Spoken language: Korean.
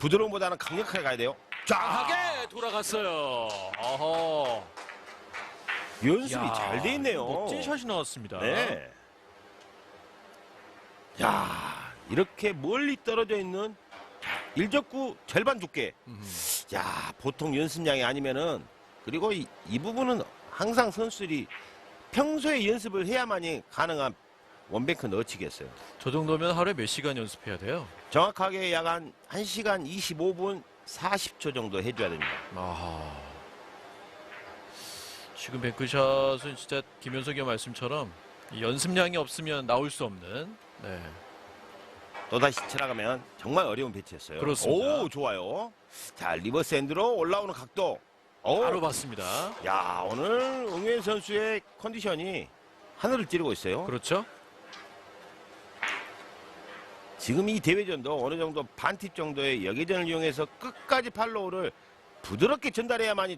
부드러움보다는 강력하게 가야 돼요. 자, 강하게 돌아갔어요. 어허. 연습이 야, 잘 돼 있네요. 멋진 샷이 나왔습니다. 네. 야, 이렇게 멀리 떨어져 있는 일적구 절반 두께. 음. 야, 보통 연습량이 아니면은 그리고 이, 이 부분은 항상 선수들이 평소에 연습을 해야만이 가능한 원뱅크 넣어치겠어요. 저 정도면 하루에 몇 시간 연습해야 돼요? 정확하게 약 한 1시간 25분 40초 정도 해줘야 됩니다. 아하. 지금 뱅크샷은 진짜 김현석이 형 말씀처럼 이 연습량이 없으면 나올 수 없는 네. 또다시 지나가면 정말 어려운 배치였어요. 그렇습니다. 오, 좋아요. 자, 리버스 핸드로 올라오는 각도. 오, 바로 봤습니다. 야, 오늘 응현 선수의 컨디션이 하늘을 찌르고 있어요. 그렇죠? 지금 이 대회전도 어느 정도 반팁 정도의 여계전을 이용해서 끝까지 팔로우를 부드럽게 전달해야만이